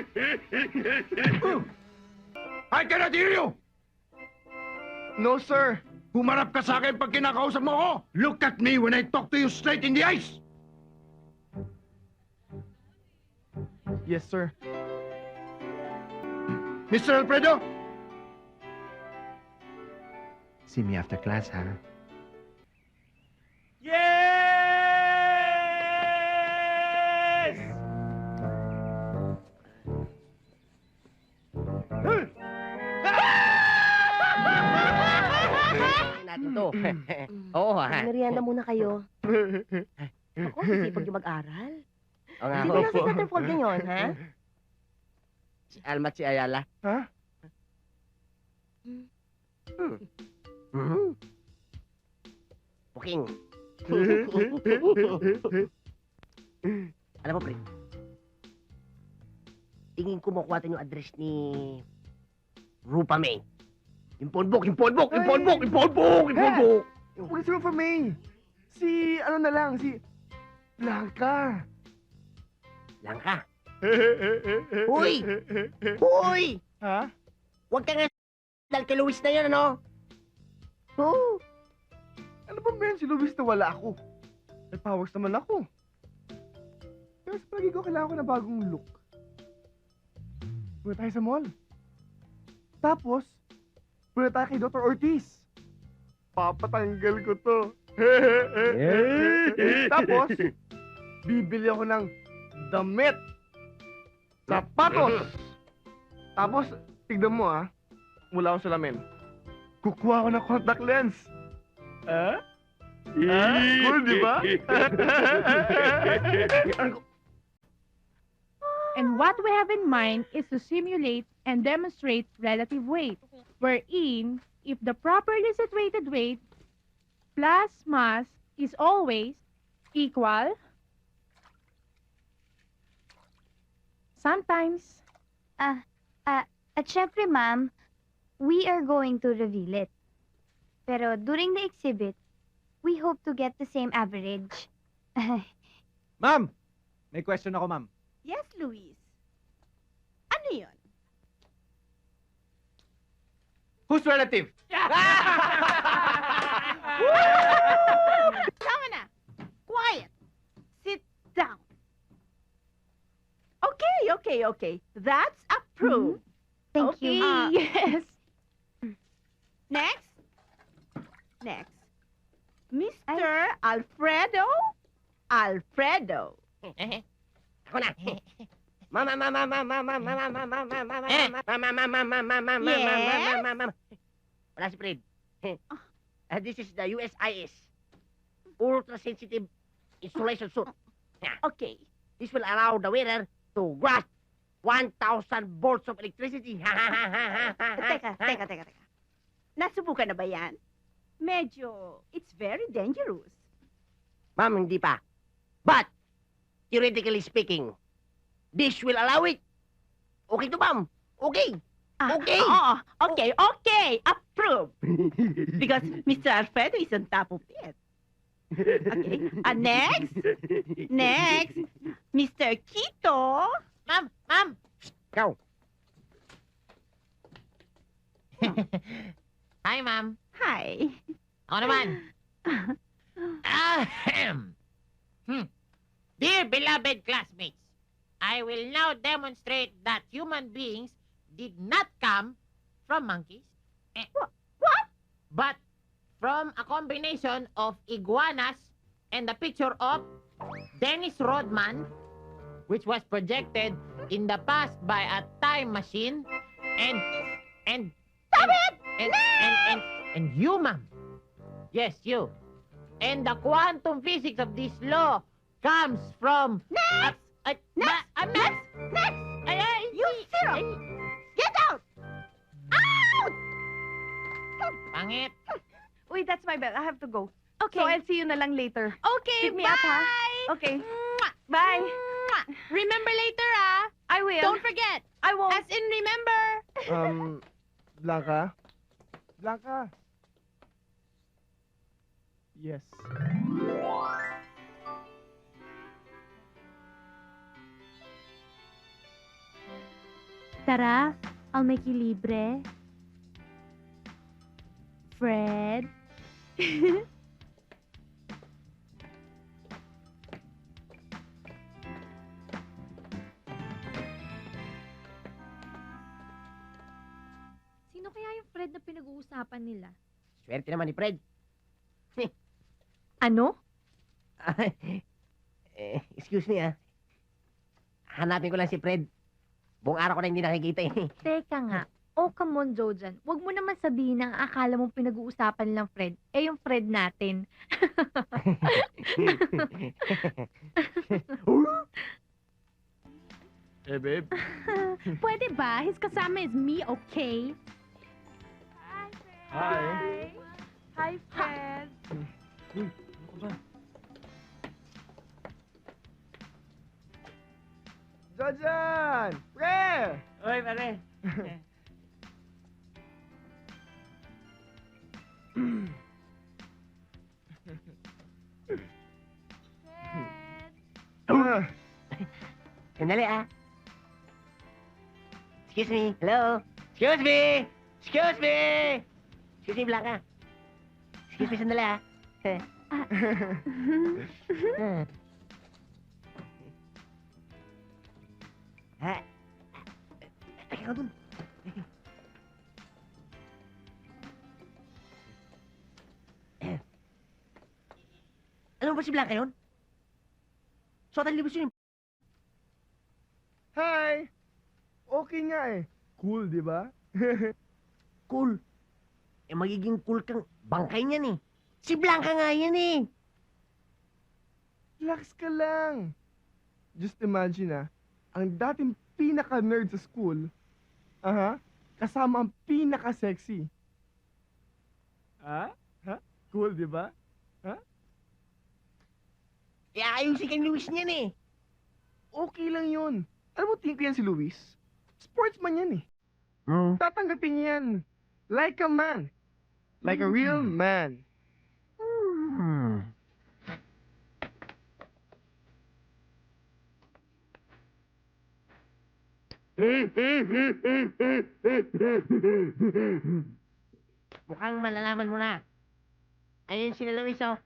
I cannot hear you! No, sir. Humarap ka sa akin pag kinakausap mo ako! Look at me when I talk to you straight in the eyes! Yes, sir. Mr. Alfredo? See me after class, ha? Yes! Natin to. Oo, ha? Merienda muna kayo. Ako, sisipag yung mag-aral. Oo nga, Sino ho. na si Centerfold ngayon, ha? Si Alma at si Ayala. Ha? Mhm. Booking. Alam mo, pre. Tingin ko makuha natin yung address ni Rupa May. Yung phone book, yung phone book. Huwag si Rufa May. Si, ano na lang, si Blanca. Langka. Uy! Uy! Ha? Huwag ka nga dahil kay Luis na yun, ano? Oo. Ano ba Ben? Si Luis na wala ako. May powers naman ako. Pero sa palagi ko, kailangan ko na bagong look. Punta tayo sa mall. Tapos, punta tayo kay Dr. Ortiz. Papatanggal ko to. Tapos, bibili ako ng damit. Sapatos. Tapos, tignan mo ah. Wala akong salamin. Kukuha ako ng contact lens. Ah? Ah? Cool, di ba? And what we have in mind is to simulate and demonstrate relative weight, wherein if the properly situated weight plus mass is always equal, sometimes At syempre, ma'am, we are going to reveal it. Pero during the exhibit, we hope to get the same average. Ma'am! May question ako, ma'am. Yes, Luis. Ano yun? Who's relative? Tama na. Quiet. Sit down. Okay, okay, okay. That's approved. Thank Okay. you. Ah. yes. Next. Next. Mr. Alfredo. Alfredo. Ako na. Mama, mama, mama, mama, mama, mama, mama, mama, mama, mama, mama, mama, mama, mama, mama, mama. Wala si Fred. Uh, this is the USIS. Ultra sensitive insulation suit. Okay. This will allow the wearer to grasp 1,000 volts of electricity. Teka, teka, teka, teka. Nasubukan na ba yan? Medyo, it's very dangerous. Ma'am, hindi pa. But, theoretically speaking, this will allow it. Okay to, ma'am. Okay. Ah, Okay. Oo, okay, okay. Approved. Because Mr. Alfredo is on top of it. Okay. Ah, next. Next. Mr. Kito. Ma'am, ma'am. Ikaw. Hi, ma'am. Hi. Ako naman. Ahem. Hmm. Dear beloved classmates, I will now demonstrate that human beings did not come from monkeys. Eh, Wha- what? But from a combination of iguanas and the picture of Dennis Rodman, which was projected in the past by a time machine, and and Stop and, it! and, and, and, and you, ma'am. Yes, you. And the quantum physics of this law comes from... Next! Uh, uh, Next! uh, Next! Next! Ay, You zero! ay, Get out! Out! Pangit. Uy, that's my bell. I have to go. Okay. So I'll see you na lang later. okay, Pick me bye! up, ha? Okay. Bye. Remember later, ah. I will. Don't forget. I won't. As in remember. Um, Blanca? Blanca? Yes. Tara, I'll make you libre. Fred. Sino kaya yung Fred na pinag-uusapan nila? Swerte naman ni Fred. ano? eh, excuse me ah. Hanapin ko lang si Fred. Buong araw ko na hindi nakikita eh. Teka nga. Oh, come on, Jojan. Huwag mo naman sabihin na ang akala mong pinag-uusapan lang Fred. Eh, yung Fred natin. Eh, babe. Pwede ba? His kasama is me, okay? Hi. Hi, Fred. Jojan! Pre! Oy, pare. Ah, Sandali ah. Excuse me. Hello? Excuse me! Excuse me! Excuse me, Blanca. Excuse me, sandali ah. ha? Teka ka dun. Alam mo ba si Blanca yun? Sotan libos yun. Hi! Okay nga eh. Cool, di ba? Cool. Eh, magiging cool kang bangkay niyan eh. Si Blanca nga yan eh. Relax ka lang. Just imagine ah, ang dating pinaka-nerd sa school, aha, kasama ang pinaka-sexy. Ha? Ha? Cool, di ba? Eh, ayaw si King Luis niyan eh. Okay lang yun. Alam mo, tingin ko yan si Luis. Sportsman yan eh. Hmm. Tatanggapin niya yan. Like a man. Like a real man. Mukhang malalaman mo na. Ayun sila Luis, oh.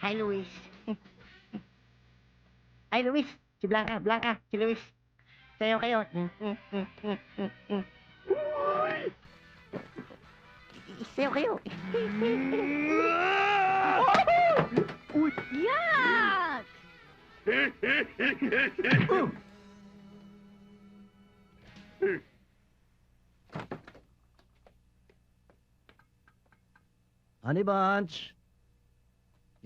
Hi, Luis. Hi, Luis. Si Blanca, Blanca, si Luis. Sayo kayo. Sayo kayo. Uy! Yuck! Honey Bunch!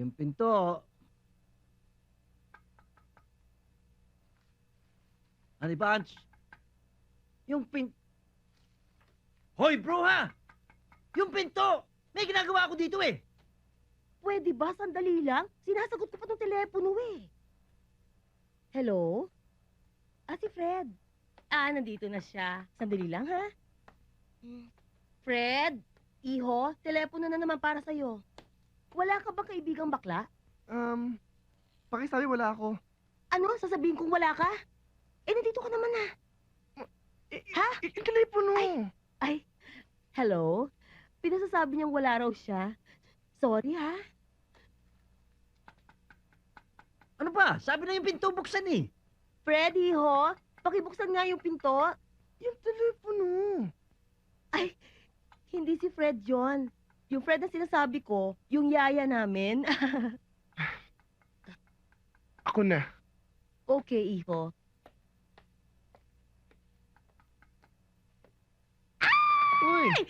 Yung pinto. Honey Bunch! Yung pin... Hoy, bro ha! Yung pinto! May ginagawa ako dito eh! Pwede ba? Sandali lang. Sinasagot ko pa tong telepono eh. Hello? Ah, si Fred. Ah, nandito na siya. Sandali lang, ha? Fred? Iho, telepono na naman para sa'yo. Wala ka ba kaibigang bakla? Um, pakisabi wala ako. Ano? Sasabihin kong wala ka? Eh, nandito ka naman na. Eh, Ha? eh, Yung telepono. Ay, hello? Pinasasabi niyang wala raw siya. Sorry, ha? Ano ba? Sabi na yung pinto buksan eh! Fred, Iho, pakibuksan nga yung pinto. Yung telepono. Hindi si Fred yon. Yung Fred na sinasabi ko, yung yaya namin. Ako na. okay, Iho. Uy!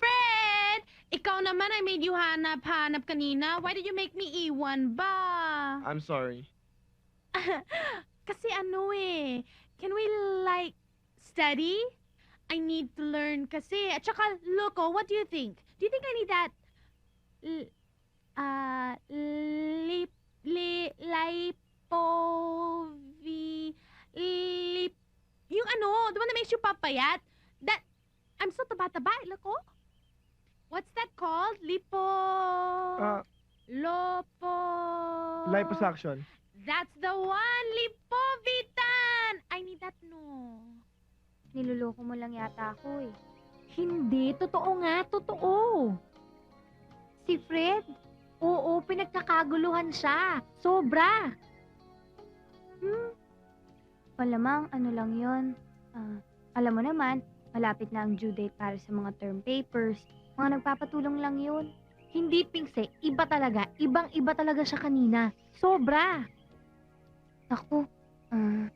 Fred! Ikaw naman, I made you hanap-hanap kanina. Why did you make me iwan ba? I'm sorry. Kasi ano eh, can we like study? I need to learn kasi. At saka, Loco, what do you think? Do you think I need that l- uh, lip, li, lip, Lipovi... Lip... Yung ano, the one that makes you papayat. That... I'm so taba-taba, look oh. What's that called? Lipo... Ah, Lopo... liposuction. That's the one! Lipovitan! I need that no. Niloloko mo lang yata ako eh. Hindi, totoo nga, totoo. Si Fred? Oo, pinagkakaguluhan siya. Sobra. Hmm. Malamang ano lang yon. Ah, alam mo naman, malapit na ang due date para sa mga term papers. Mga nagpapatulong lang yun. Hindi, Pinkse. Iba talaga. Ibang-iba talaga siya kanina. Sobra. Ako, ah,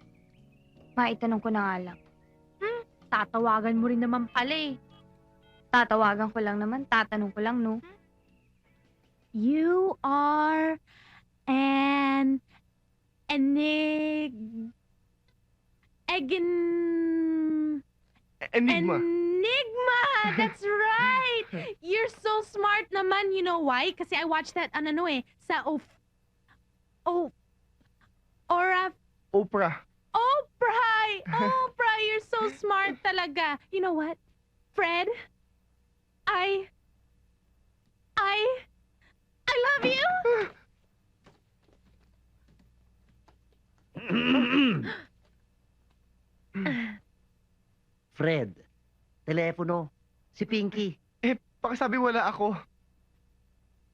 maitanong ko na nga lang. Tatawagan mo rin naman pala eh. Tatawagan ko lang naman, tatanong ko lang, no? You are an enig... Egin... Enigma. Enigma! That's right! You're so smart naman. You know why? Kasi I watched that, ano, ano eh, sa of... Oh... Ora... Oprah. Oprah! Oprah! You're so smart talaga. You know what? Fred? I... I... I love you! Fred, telepono, si Pinky. Eh, pakisabi wala ako.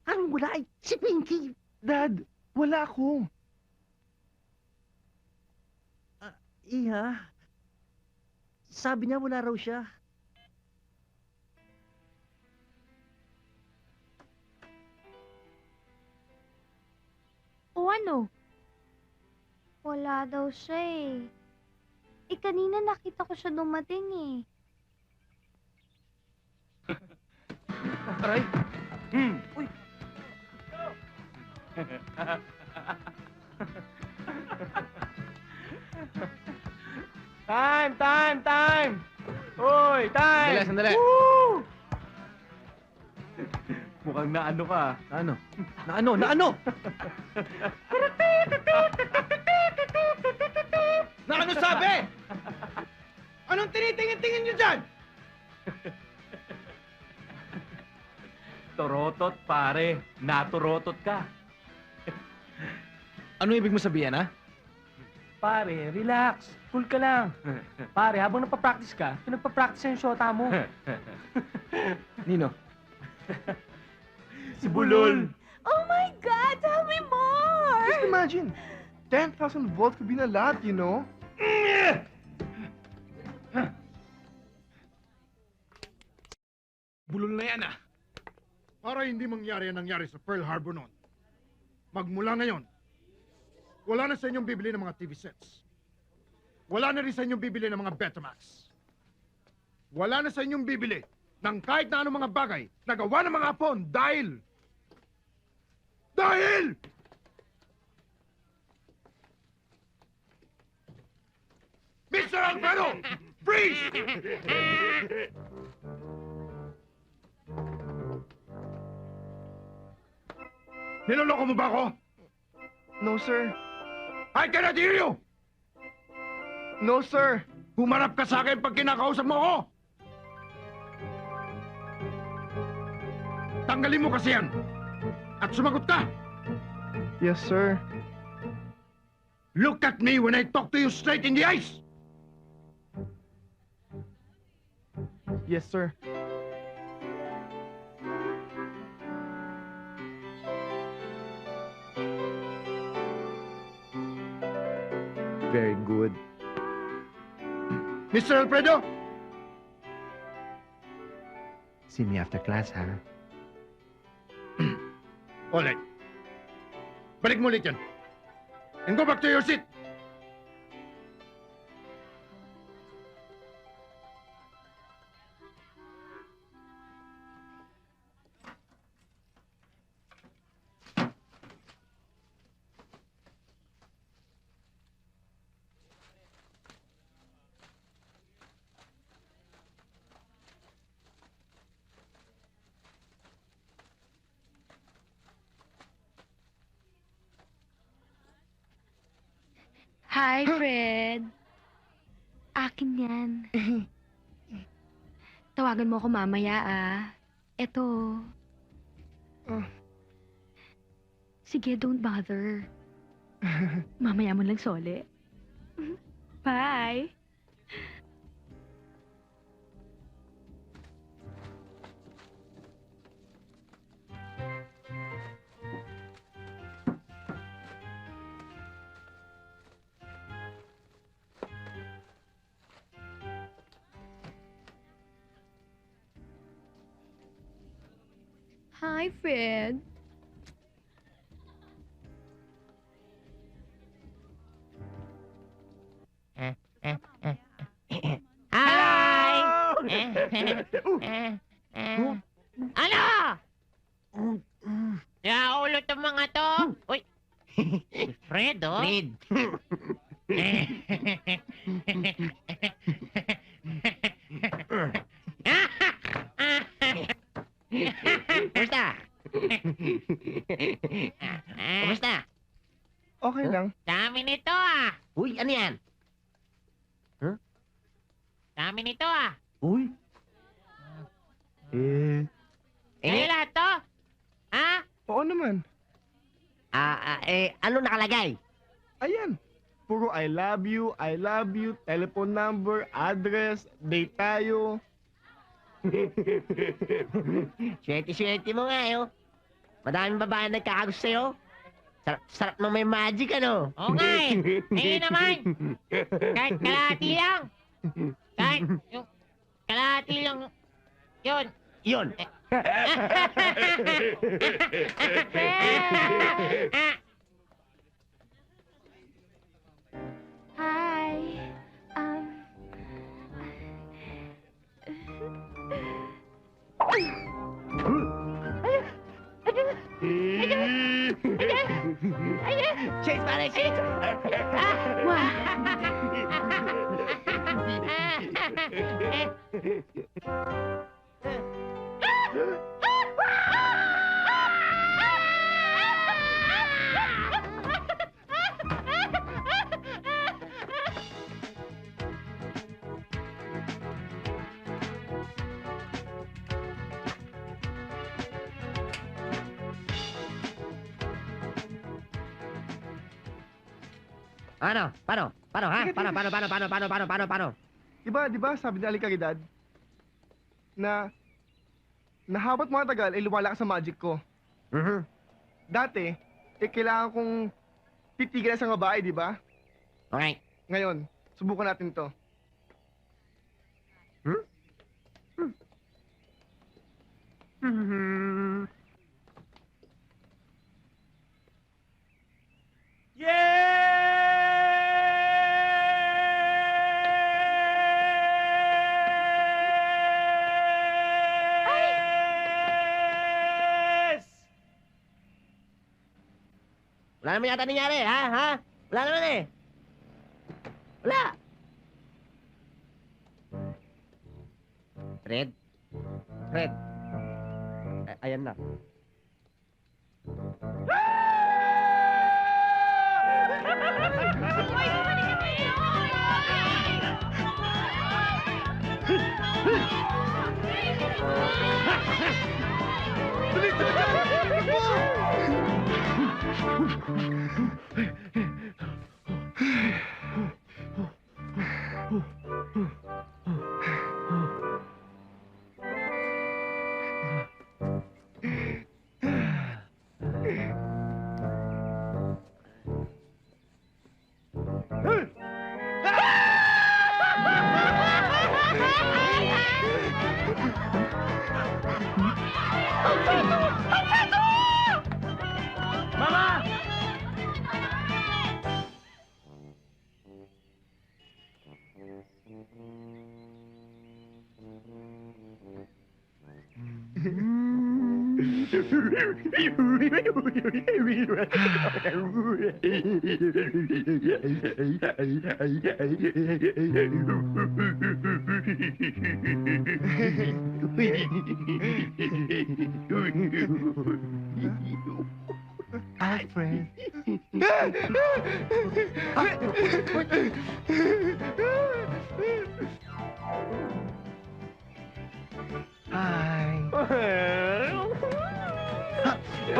Anong wala ay si Pinky? Dad, wala ako. Iha, sabi niya wala raw siya. O ano? Wala daw siya eh. Eh, kanina nakita ko siya dumating eh. Aray. Hmm. Uy. Time, time, time! Hoy, time! Sandali, sandali. Woo! Mukhang naano ka. Ano? Na ano? Na ano? Na ano sabi? Anong tinitingin-tingin nyo dyan? Torotot, pare. Naturotot ka. Ano ibig mo sabihin, ha? Pare, relax. Cool ka lang. Pare, habang napapractice ka, pinagpapractice yung shota mo. Nino? si Bulol. Oh my God! Tell me more! Just imagine, 10,000 volts could be a lot, you know? Bulol na yan ah. Para hindi mangyari ang nangyari sa Pearl Harbor noon. Magmula ngayon, wala na sa inyong bibili ng mga TV sets. Wala na rin sa inyong bibili ng mga Betamax. Wala na sa inyong bibili ng kahit na anong mga bagay na gawa ng mga apon dahil... Dahil! Mr. Alfredo! Freeze! Niloloko mo ba ako? No, sir. I cannot hear you! No, sir. Humarap ka sa akin pag kinakausap mo ako! Tanggalin mo kasi yan! At sumagot ka! Yes, sir. Look at me when I talk to you straight in the eyes! Yes, sir. Very good. Mr. Alfredo! See me after class, ha? Alright. Balik mo ulit yan. And go back to your seat! Hi, Fred. Akin yan. Tawagan mo ako mamaya, ah. Eto. Ah. Sige, don't bother. mamaya mo lang sole. Bye. Hi, Fred. Hi! Ano? Ya, ulo tong mga to. Uy. Fred, oh. Fred. Kumusta? Kumusta? Okay lang. Dami nito, ah. Uy, ano yan? Dami nito, ah. Uy. Eh. Sa'yo Eh, lahat to? Ha? Oo naman. ah, ah, eh, ano nakalagay? Ayan. Puro I love you, I love you, telephone number, address, date tayo. Swerte-swerte mo nga, eh, oh. Madaming babae nagkakagusto sa'yo. Sarap, sarap na may magic, ano? Oo nga, eh. Ayun naman. Kahit kalahati lang. Kahit yung kalahati lang. Yun. Yun. Chase, pare, chase! Ano? Paano? Paano, ha? Teka, Paano, teka. paano, paano, paano, paano, paano, paano, paano? Diba, diba, sabi ni Alikagidad, na nahabot mga tagal, ay lumala ka sa magic ko. Mhm. Dati, eh, kailangan kong titigan sa babae, di ba? Okay. Ngayon, subukan natin to. Wala naman yata nangyari, ha? Ha? Wala naman eh. Wala. Fred? Fred? A- ayan na. Mama! Alfred. Hi. Oh,